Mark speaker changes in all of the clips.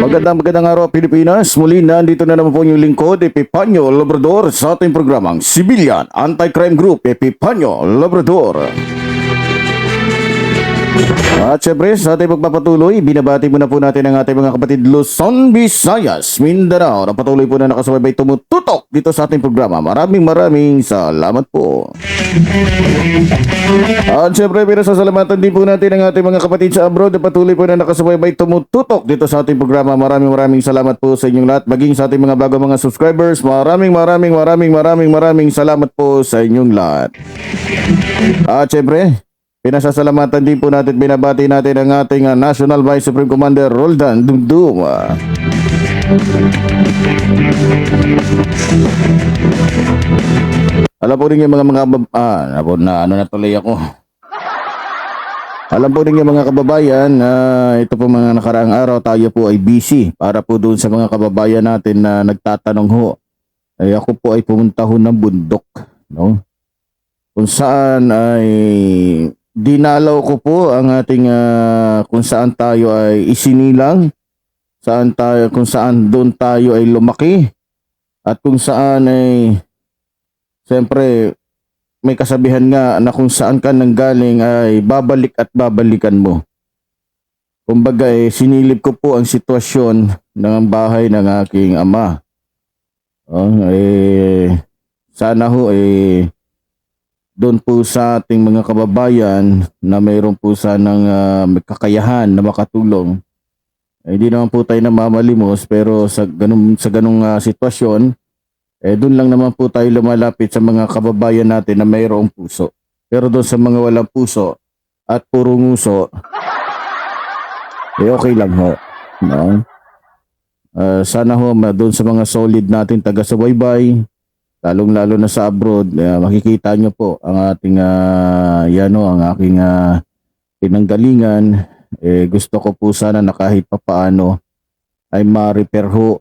Speaker 1: Magandang magandang araw Pilipinas. Muli nandito na naman po yung lingkod Epipanyo Labrador sa ating programang Civilian Anti-Crime Group Epipanyo Labrador. At syempre sa ating pagpapatuloy, binabati muna po natin ang ating mga kapatid Luzon, Visayas, Mindanao na patuloy po na nakasubaybay tumututok dito sa ating programa. Maraming maraming salamat po. At syempre, pinasasalamatan din po natin ang ating mga kapatid sa abroad na patuloy po na nakasubaybay tumututok dito sa ating programa. Maraming maraming salamat po sa inyong lahat. Maging sa ating mga bago mga subscribers, maraming maraming maraming maraming maraming salamat po sa inyong lahat. At syempre, pinasasalamatan din po natin, binabati natin ang ating ah, National Vice Supreme Commander Roldan Dumdum. Alam po rin yung mga mga ah, na ano na tuloy ako. Alam po rin yung mga kababayan na ito po mga nakaraang araw tayo po ay busy para po doon sa mga kababayan natin na nagtatanong ho. Ay ako po ay pumunta ho ng bundok, no? Kung saan ay dinalaw ko po ang ating ah, kung saan tayo ay isinilang, saan tayo kung saan doon tayo ay lumaki at kung saan ay Siyempre, may kasabihan nga na kung saan ka nanggaling ay babalik at babalikan mo. Kumbaga eh, sinilip ko po ang sitwasyon ng bahay ng aking ama. Oh, eh, sana ho eh, doon po sa ating mga kababayan na mayroon po sanang may kakayahan na makatulong. Eh, Hindi naman po tayo namamalimos pero sa ganung sa ganung ah, sitwasyon eh doon lang naman po tayo lumalapit sa mga kababayan natin na mayroong puso. Pero doon sa mga walang puso at puro nguso, eh okay lang ho. No? Ah, sana ho doon sa mga solid natin taga-subaybay, lalong-lalo na sa abroad, eh, makikita nyo po ang ating ah, yan ho, ang aking ah, pinanggalingan. Eh, gusto ko po sana na kahit papaano ay ma-repair ho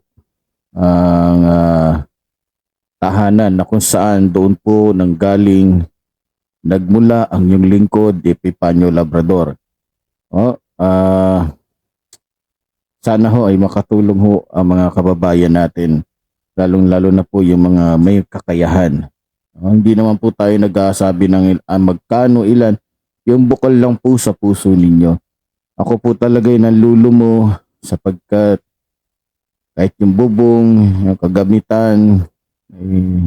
Speaker 1: ang ah, tahanan na kung saan doon po nanggaling nagmula ang yung lingkod Epipanyo Labrador. O, ah sana ho ay makatulong ho ang mga kababayan natin lalong-lalo na po yung mga may kakayahan. O, hindi naman po tayo nag-aasabi ng il- ah, magkano ilan yung bukal lang po sa puso ninyo. Ako po talaga ay nanlulumo sapagkat kahit yung bubong, yung kagamitan, eh,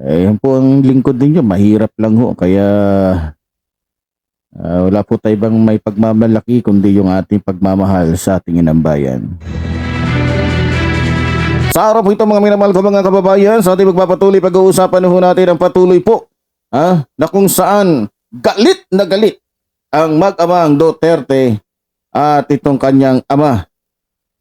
Speaker 1: eh, yan po ang lingkod ninyo, mahirap lang ho. Kaya ah, wala po tayo bang may pagmamalaki kundi yung ating pagmamahal sa ating inambayan. Sa araw po ito mga minamahal ko mga kababayan, sa ating magpapatuloy pag-uusapan ho natin ang patuloy po ha, na kung saan galit na galit ang mag-amang Duterte at itong kanyang ama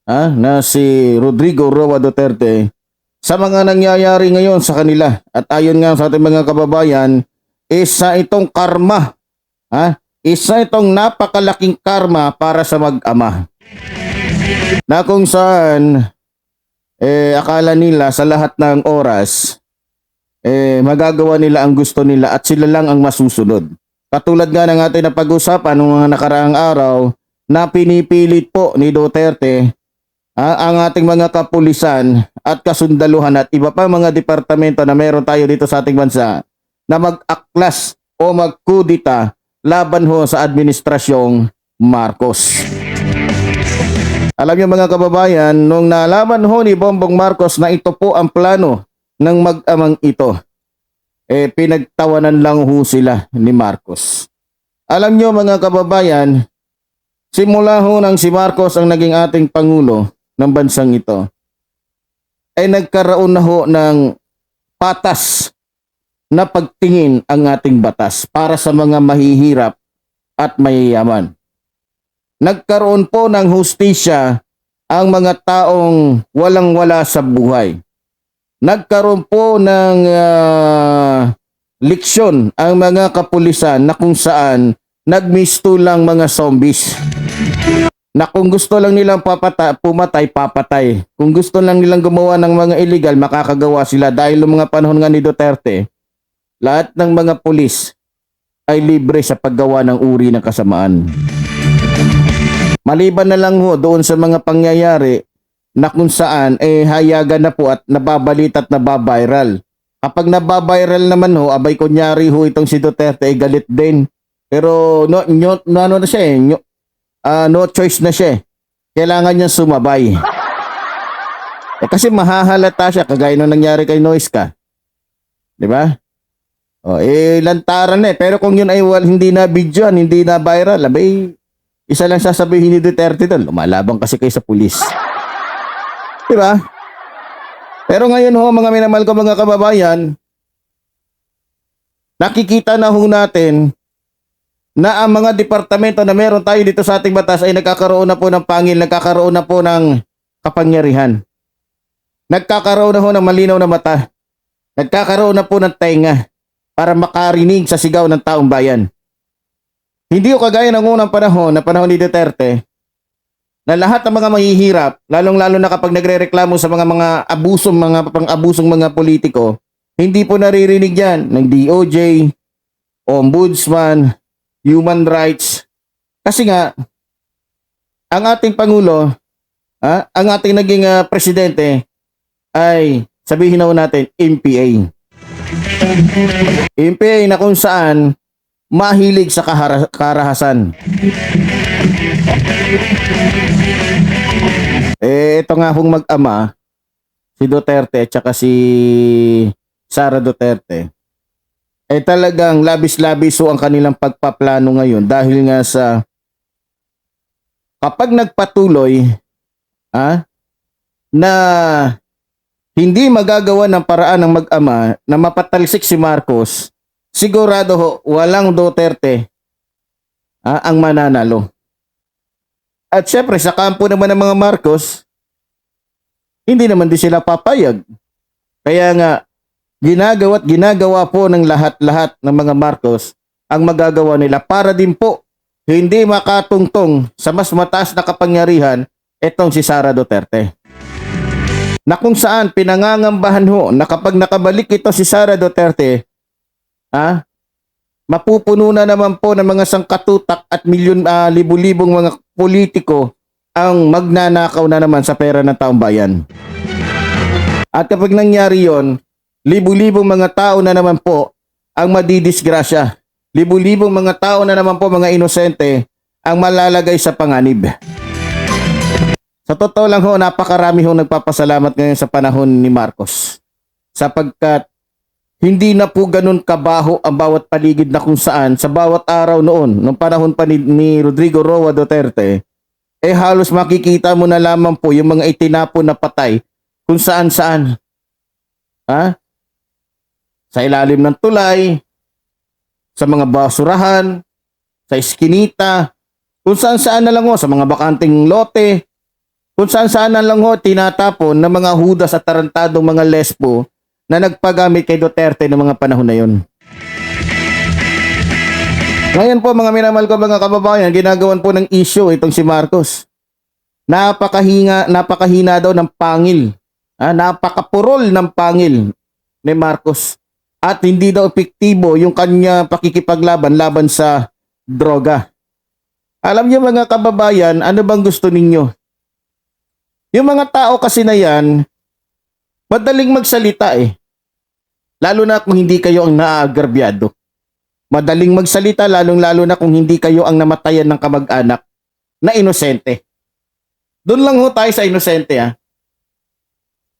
Speaker 1: ha, na si Rodrigo Roa Duterte sa mga nangyayari ngayon sa kanila. At ayon nga sa ating mga kababayan, isa itong karma. Ha? Isa itong napakalaking karma para sa mag-ama. Na kung saan eh, akala nila sa lahat ng oras eh, magagawa nila ang gusto nila at sila lang ang masusunod. Katulad nga ng ating napag-usapan ng mga nakaraang araw na pinipilit po ni Duterte ah, ang ating mga kapulisan at kasundaluhan at iba pa mga departamento na meron tayo dito sa ating bansa na mag-aklas o magkudita laban ho sa administrasyong Marcos. Alam niyo mga kababayan, nung nalaman ho ni Bongbong Marcos na ito po ang plano ng mag-amang ito, eh pinagtawanan lang ho sila ni Marcos. Alam niyo mga kababayan, simula ho nang si Marcos ang naging ating pangulo ng bansang ito, ay nagkaroon na ho ng patas na pagtingin ang ating batas para sa mga mahihirap at mayayaman. Nagkaroon po ng hustisya ang mga taong walang-wala sa buhay. Nagkaroon po ng ah, leksyon ang mga kapulisan na kung saan nagmistulang mga zombies. Na kung gusto lang nilang papata, pumatay, papatay. Kung gusto lang nilang gumawa ng mga illegal, makakagawa sila. Dahil noong mga panahon nga ni Duterte, lahat ng mga pulis ay libre sa paggawa ng uri ng kasamaan. Maliban na lang ho doon sa mga pangyayari na kung saan eh hayagan na po at nababalit at nababiral. Kapag nababiral naman ho, abay kunyari ho itong si Duterte ay galit din. Pero no, no, no ano na siya eh, no, ah, no choice na siya eh. Kailangan niya sumabay. Eh, kasi mahahalata siya kagaya nung nangyari kay Noiska. 'Di ba? O, eh, lantaran eh. Pero kung yun ay wal, hindi na videoan, hindi na viral, abay, isa lang sasabihin ni Duterte doon, lumalabang kasi kayo sa pulis. Di ba? Pero ngayon ho, mga minamahal ko mga kababayan, nakikita na ho natin na ang mga departamento na meron tayo dito sa ating batas ay nagkakaroon na po ng pangil, nagkakaroon na po ng kapangyarihan. Nagkakaroon na ho ng malinaw na mata. Nagkakaroon na po ng tenga para makarinig sa sigaw ng taong bayan. Hindi ko kagaya ng unang panahon, na panahon ni Duterte, na lahat ng mga mahihirap, lalong-lalo na kapag nagrereklamo sa mga mga abusong mga pang-abusong mga politiko, hindi po naririnig yan ng DOJ, Ombudsman, Human Rights. Kasi nga, ang ating Pangulo, ah, ang ating naging ah, presidente ay sabihin na natin MPA. MPA na kung saan mahilig sa karahasan. Eh, ito nga hong mag-ama, si Duterte at si Sara Duterte, eh talagang labis-labis ho ang kanilang pagpaplano ngayon dahil nga sa kapag nagpatuloy ah, na hindi magagawa ng paraan ng mag-ama na mapatalsik si Marcos, sigurado ho, walang Duterte ah, ang mananalo. At syempre, sa kampo naman ng mga Marcos, hindi naman din sila papayag. Kaya nga, ginagawa at ginagawa po ng lahat-lahat ng mga Marcos ang magagawa nila para din po hindi makatungtong sa mas mataas na kapangyarihan itong si Sara Duterte na kung saan pinangangambahan ho na kapag nakabalik ito si Sara Duterte, ha, mapupuno na naman po ng mga sangkatutak at milyon ah, libu-libong mga politiko ang magnanakaw na naman sa pera ng taong bayan. At kapag nangyari yon, libu-libong mga tao na naman po ang madidisgrasya. Libu-libong mga tao na naman po mga inosente ang malalagay sa panganib. Sa totoo lang ho, napakarami ho nagpapasalamat ngayon sa panahon ni Marcos. Sapagkat hindi na po ganun kabaho ang bawat paligid na kung saan sa bawat araw noon, nung panahon pa ni, ni Rodrigo Roa Duterte, eh halos makikita mo na lamang po yung mga itinapon na patay kung saan saan. Ha? Sa ilalim ng tulay, sa mga basurahan, sa eskinita, kung saan saan na lang ho, sa mga bakanting lote, kung saan saan na lang ho tinatapon ng mga hudas at tarantadong mga lesbo na nagpagamit kay Duterte ng mga panahon na yon. Ngayon po mga minamahal ko mga kababayan, ginagawan po ng issue itong si Marcos. Napakahinga, napakahina daw ng pangil. Ah, napakapurol ng pangil ni Marcos. At hindi daw epektibo yung kanya pakikipaglaban laban sa droga. Alam niyo mga kababayan, ano bang gusto ninyo? Yung mga tao kasi na yan, madaling magsalita eh. Lalo na kung hindi kayo ang naaagarbyado. Madaling magsalita lalong-lalo na kung hindi kayo ang namatayan ng kamag-anak na inosente. Doon lang ho tayo sa inosente ha.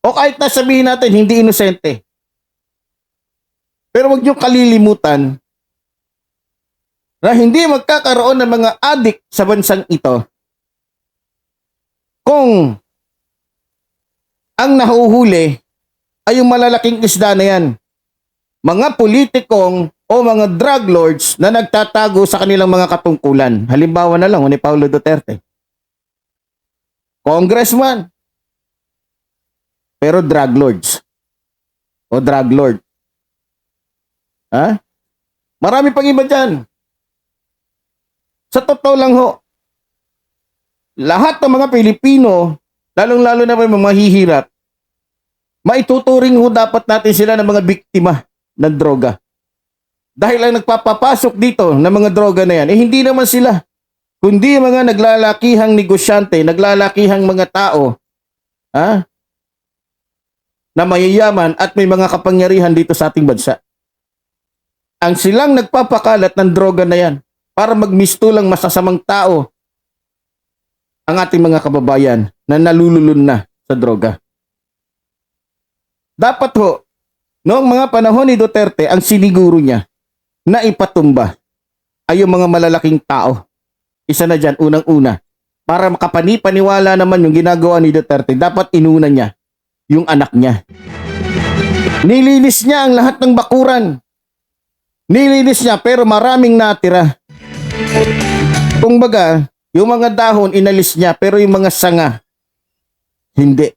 Speaker 1: O kahit na sabihin natin hindi inosente. Pero wag niyo kalilimutan na hindi magkakaroon ng mga adik sa bansang ito kung ang nahuhuli ay yung malalaking isda na yan. Mga politikong o mga drug lords na nagtatago sa kanilang mga katungkulan. Halimbawa na lang, ni Paulo Duterte. Congressman. Pero drug lords. O drug lord. Ha? Marami pang iba dyan. Sa totoo lang ho, lahat ng mga Pilipino, lalong-lalo na may mga mahihirap, maituturing ho dapat natin sila ng mga biktima ng droga. Dahil ang nagpapapasok dito ng mga droga na yan, eh hindi naman sila, kundi mga naglalakihang negosyante, naglalakihang mga tao, ha? na mayayaman at may mga kapangyarihan dito sa ating bansa. Ang silang nagpapakalat ng droga na yan para magmistulang masasamang tao ang ating mga kababayan na nalululun na sa droga. Dapat ho, noong mga panahon ni Duterte, ang siniguro niya na ipatumba ay yung mga malalaking tao. Isa na dyan, unang-una. Para makapanipaniwala naman yung ginagawa ni Duterte, dapat inuna niya yung anak niya. Nilinis niya ang lahat ng bakuran. Nilinis niya pero maraming natira. Kung baga, yung mga dahon inalis niya pero yung mga sanga, hindi.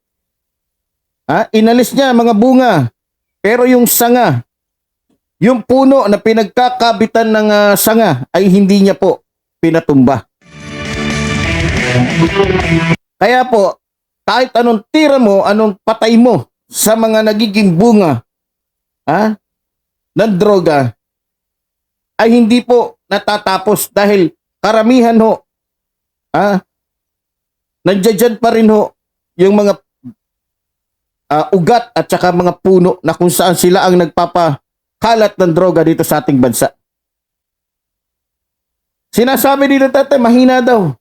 Speaker 1: Ha? Inalis niya mga bunga pero yung sanga, yung puno na pinagkakabitan ng ah, sanga ay hindi niya po pinatumba. Kaya po, kahit anong tira mo, anong patay mo sa mga nagiging bunga ha, ng droga, ay hindi po natatapos dahil karamihan ho, ha, nandiyan pa rin ho yung mga ah, ugat at saka mga puno na kung saan sila ang nagpapakalat ng droga dito sa ating bansa. Sinasabi ni Duterte, mahina daw.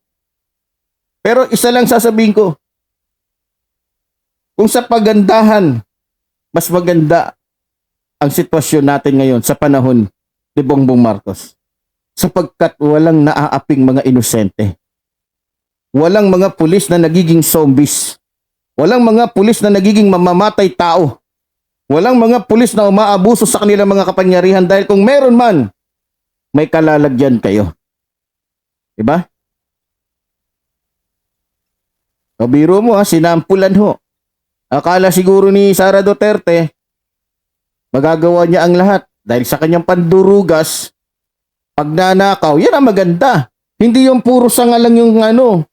Speaker 1: Pero isa lang sasabihin ko, kung sa pagandahan, mas maganda ang sitwasyon natin ngayon sa panahon ni Bongbong Marcos. Sapagkat walang naaaping mga inosente. Walang mga pulis na nagiging zombies. Walang mga pulis na nagiging mamamatay tao. Walang mga pulis na umaabuso sa kanilang mga kapangyarihan dahil kung meron man, may kalalagyan kayo. Diba? O biro mo ha, sinampulan ho. Akala siguro ni Sara Duterte, magagawa niya ang lahat dahil sa kanyang pandurugas, pagnanakaw, yan ang maganda. Hindi yung puro sanga lang yung ano.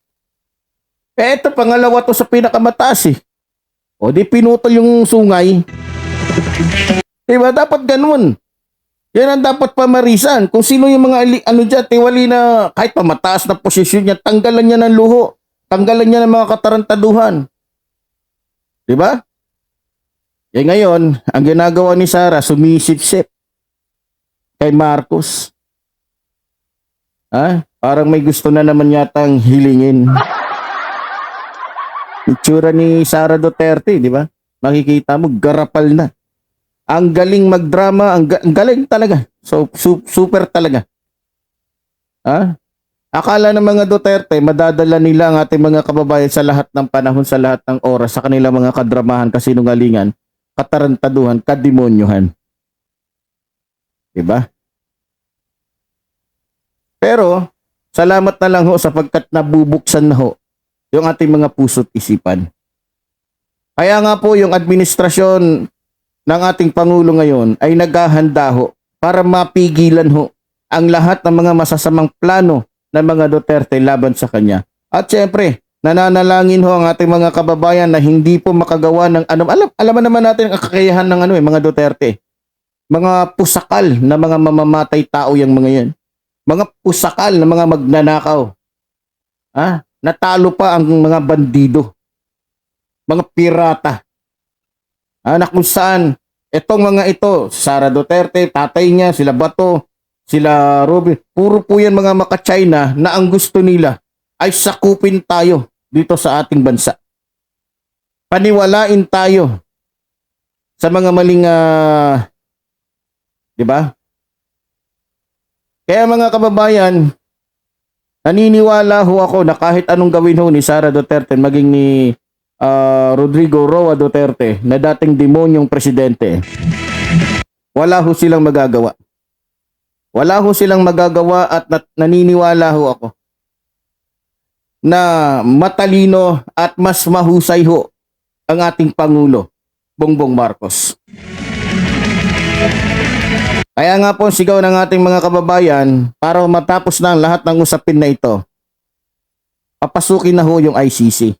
Speaker 1: Eh, ito, pangalawa to sa pinakamataas eh. O di pinutol yung sungay. Diba? Dapat ganun. Yan ang dapat pamarisan. Kung sino yung mga ano dyan, tiwali na kahit pamataas na posisyon niya, tanggalan niya ng luho. Tanggalan niya ng mga katarantaduhan. Di ba? Eh ngayon, ang ginagawa ni Sara, sumisip-sip kay Marcos. Ha? Parang may gusto na naman yatang hilingin. Itsura ni Sara Duterte, di ba? Makikita mo, garapal na. Ang galing magdrama, ang, ga- ang galing talaga. So, su- super talaga. Ha? Akala ng mga Duterte, madadala nila ang ating mga kababayan sa lahat ng panahon, sa lahat ng oras, sa kanilang mga kadramahan, kasinungalingan, katarantaduhan, kademonyohan. Diba? Pero, salamat na lang ho sapagkat nabubuksan na ho yung ating mga puso't isipan. Kaya nga po yung administrasyon ng ating Pangulo ngayon ay naghahanda ho para mapigilan ho ang lahat ng mga masasamang plano ng mga Duterte laban sa kanya. At syempre, nananalangin ho ang ating mga kababayan na hindi po makagawa ng ano. Alam, alam naman natin ang kakayahan ng ano eh, mga Duterte. Mga pusakal na mga mamamatay tao yung mga yan. Mga pusakal na mga magnanakaw. Ha? Natalo pa ang mga bandido. Mga pirata. Ha? Na kung saan itong mga ito, Sara Duterte, tatay niya, sila Bato, sila Robin, puro po yan mga maka-China na ang gusto nila ay sakupin tayo dito sa ating bansa. Paniwalain tayo sa mga maling ah, 'di ba? Kaya mga kababayan, naniniwala ho ako na kahit anong gawin ho ni Sara Duterte maging ni ah, Rodrigo Roa Duterte na dating demonyong presidente, wala ho silang magagawa Wala ho silang magagawa at naniniwala ho ako na matalino at mas mahusay ho ang ating Pangulo, Bongbong Marcos. Kaya nga po sigaw ng ating mga kababayan para matapos na ang lahat ng usapin na ito, papasukin na ho yung ICC.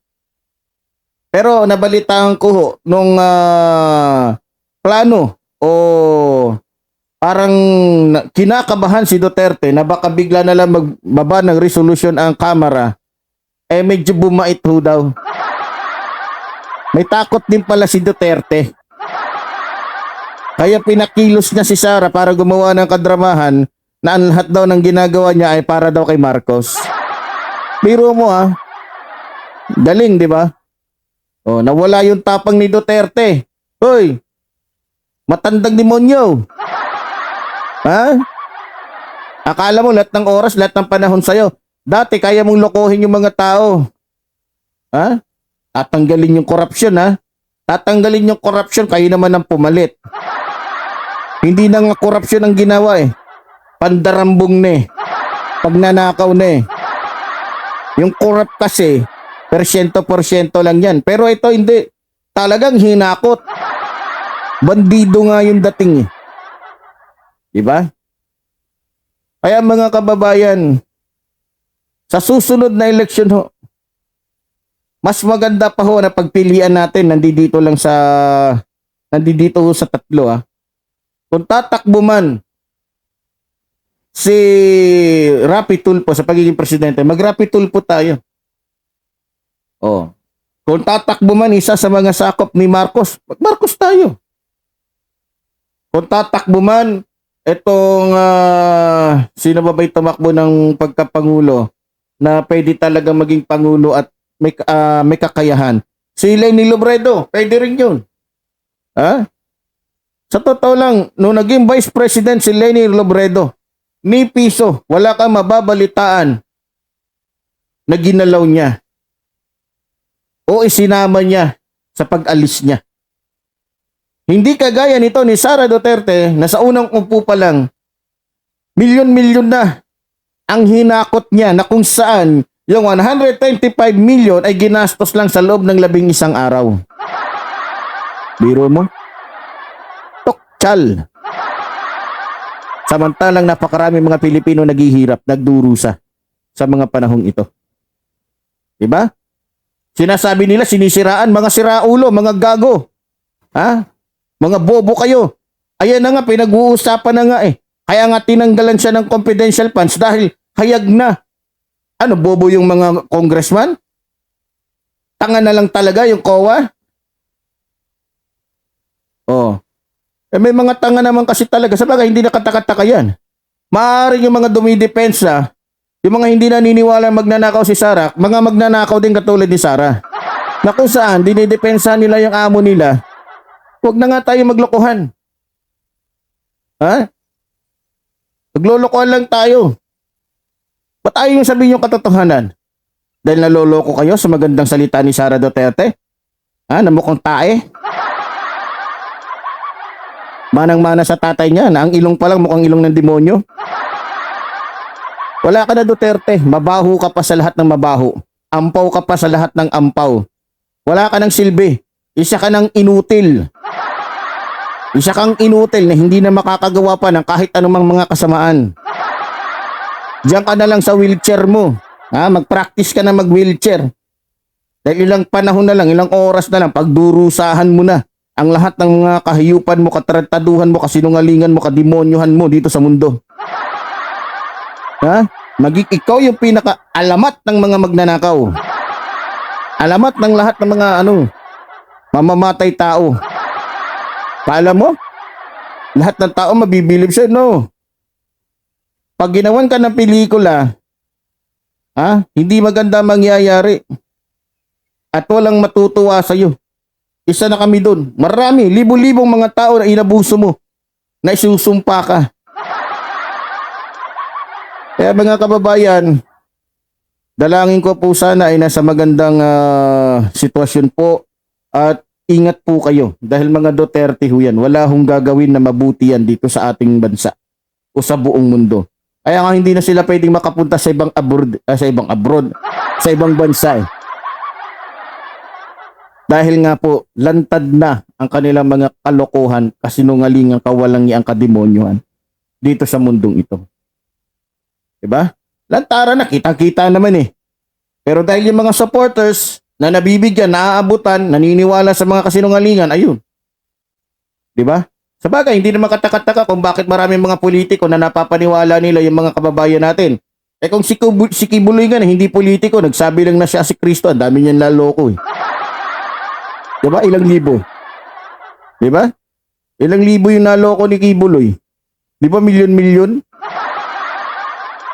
Speaker 1: Pero nabalitaan ko ho nung ah, plano o parang na- kinakabahan si Duterte na baka bigla na lang magbaba ng resolution ang Kamara, eh medyo bumait ho daw. May takot din pala si Duterte. Kaya pinakilos niya si Sara para gumawa ng kadramahan na ang lahat daw ng ginagawa niya ay para daw kay Marcos. Biro mo ah. Galing, di ba? Oh, nawala yung tapang ni Duterte. Hoy, matandang demonyo. Ha? Akala mo lahat ng oras, lahat ng panahon sa'yo. Dati kaya mong lokohin yung mga tao. Ha? Tatanggalin yung corruption ha? Tatanggalin yung corruption, kayo naman ang pumalit. Hindi na nga corruption ang ginawa eh. Pandarambong na eh. Pagnanakaw na eh. Yung corrupt kasi, persyento-porsyento lang yan. Pero ito hindi. Talagang hinakot. Bandido nga yung dating eh. Diba? Kaya mga kababayan, sa susunod na eleksyon ho, mas maganda pa ho na pagpilian natin nandito lang sa nandito ho sa tatlo ah. Kung tatakbo man si Rapi Tulfo sa pagiging presidente, mag-Rapi Tulfo tayo. Oh. Kung tatakbo man isa sa mga sakop ni Marcos, mag-Marcos tayo. Kung tatakbo man itong ah, sino ba ba'y tumakbo ng pagkapangulo na pwede talaga maging pangulo at may, ah, may kakayahan. Si Lenny Lobredo, pwede rin yun. Ha? Sa totoo lang, nung naging vice president si Lenny Lobredo, ni piso, wala kang mababalitaan na ginalaw niya o isinama niya sa pag-alis niya. Hindi kagaya nito ni Sara Duterte na sa unang upo pa lang, milyon-milyon na ang hinakot niya na kung saan yung 125 million ay ginastos lang sa loob ng labing isang araw. Biro mo? Tokchal. Samantalang napakarami mga Pilipino naghihirap, nagdurusa sa mga panahong ito. Diba? Sinasabi nila sinisiraan mga siraulo, mga gago. Ha? Mga bobo kayo. Ayan na nga, pinag-uusapan na nga eh. Kaya nga tinanggalan siya ng confidential funds dahil hayag na. Ano, bobo yung mga congressman? Tanga na lang talaga yung COA? Oh. Eh may mga tanga naman kasi talaga. Sa bagay, hindi nakatakataka yan. Maaaring yung mga dumidepensa, yung mga hindi naniniwala magnanakaw si Sarah, mga magnanakaw din katulad ni Sarah. Na kung saan, dinidepensa nila yung amo nila, huwag na nga tayo maglokohan. Ha? Maglolokohan lang tayo. Ba't ayaw yung sabihin yung katotohanan? Dahil naloloko kayo sa magandang salita ni Sara Duterte? Ha? Na mukhang tae? Manang-mana sa tatay niya na ang ilong pa lang mukhang ilong ng demonyo. Wala ka na Duterte, mabaho ka pa sa lahat ng mabaho. Ampaw ka pa sa lahat ng ampaw. Wala ka ng silbi. Isa ka ng inutil. Isa kang inutil na hindi na makakagawa pa ng kahit anumang mga kasamaan. Diyan ka na lang sa wheelchair mo. Ha? Mag-practice ka na mag-wheelchair. Dahil ilang panahon na lang, ilang oras na lang, pagdurusahan mo na ang lahat ng mga kahiyupan mo, katarataduhan mo, kasinungalingan mo, kademonyohan mo dito sa mundo. Ha? Maging ikaw yung pinaka-alamat ng mga magnanakaw. Alamat ng lahat ng mga ano, mamamatay tao. Paalam mo? Lahat ng tao mabibilib sa'yo, no? Pag ginawan ka ng pelikula, ha? Hindi maganda mangyayari. At walang matutuwa sa'yo. Isa na kami doon. Marami, libo-libong mga tao na inabuso mo. Na isusumpa ka. Kaya mga kababayan, dalangin ko po sana ay nasa magandang ah, sitwasyon po at ingat po kayo dahil mga Duterte ho yan, wala hong gagawin na mabuti yan dito sa ating bansa. o sa buong mundo. Kaya nga hindi na sila pwedeng makapunta sa ibang abroad, ah, sa ibang abroad, sa ibang bansa eh. Dahil nga po, lantad na ang kanilang mga kalokohan, kasinungalingan, kawalangian, kademonyohan dito sa mundong ito. Diba? Lantaran na, kitang-kita naman eh. Pero dahil yung mga supporters na nabibigyan, naaabutan, naniniwala sa mga kasinungalingan, ayun. Diba? Sa bagay, hindi naman katakataka kung bakit maraming mga politiko na napapaniwala nila yung mga kababayan natin. Eh kung si, Kubu- si Kibuloy nga na hindi politiko, nagsabi lang na siya si Kristo, ang dami niyan laloko eh. Diba? Ilang libo. Diba? Ilang libo yung naloko ni Kibuloy. Di ba milyon-milyon?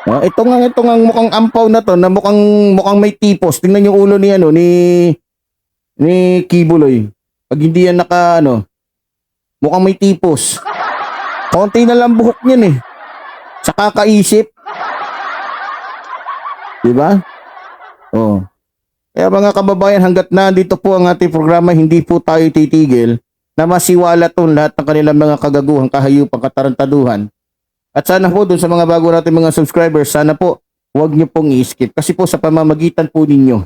Speaker 1: Oh, ito nga ito nga mukhang ampaw na to na mukhang mukhang may tipos. Tingnan yung ulo ni ano ni ni Kibuloy. Pag hindi yan naka ano, mukhang may tipos. Konti na lang buhok niyan eh. Sa kakaisip. Di ba? Oh. Kaya mga kababayan, hanggat nandito po ang ating programa, hindi po tayo titigil na masiwala tong lahat ng kanilang mga kagaguhan, kahayupan, katarantaduhan. At sana po dun sa mga bago natin mga subscribers, sana po huwag niyo pong i-skip. Kasi po sa pamamagitan po ninyo,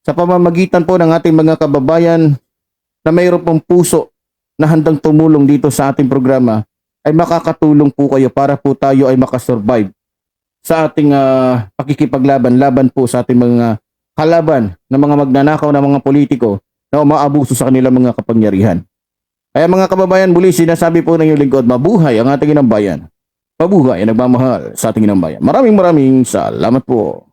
Speaker 1: sa pamamagitan po ng ating mga kababayan na mayroon pong puso na handang tumulong dito sa ating programa, ay makakatulong po kayo para po tayo ay makasurvive sa ating ah, pakikipaglaban, laban po sa ating mga kalaban ng mga magnanakaw na mga politiko na umaabuso sa kanilang mga kapangyarihan. Kaya mga kababayan, muli sinasabi po ng iyong lingkod, mabuhay ang ating inang bayan. Mabuhay ang nagmamahal sa ating inang bayan. Maraming maraming salamat po.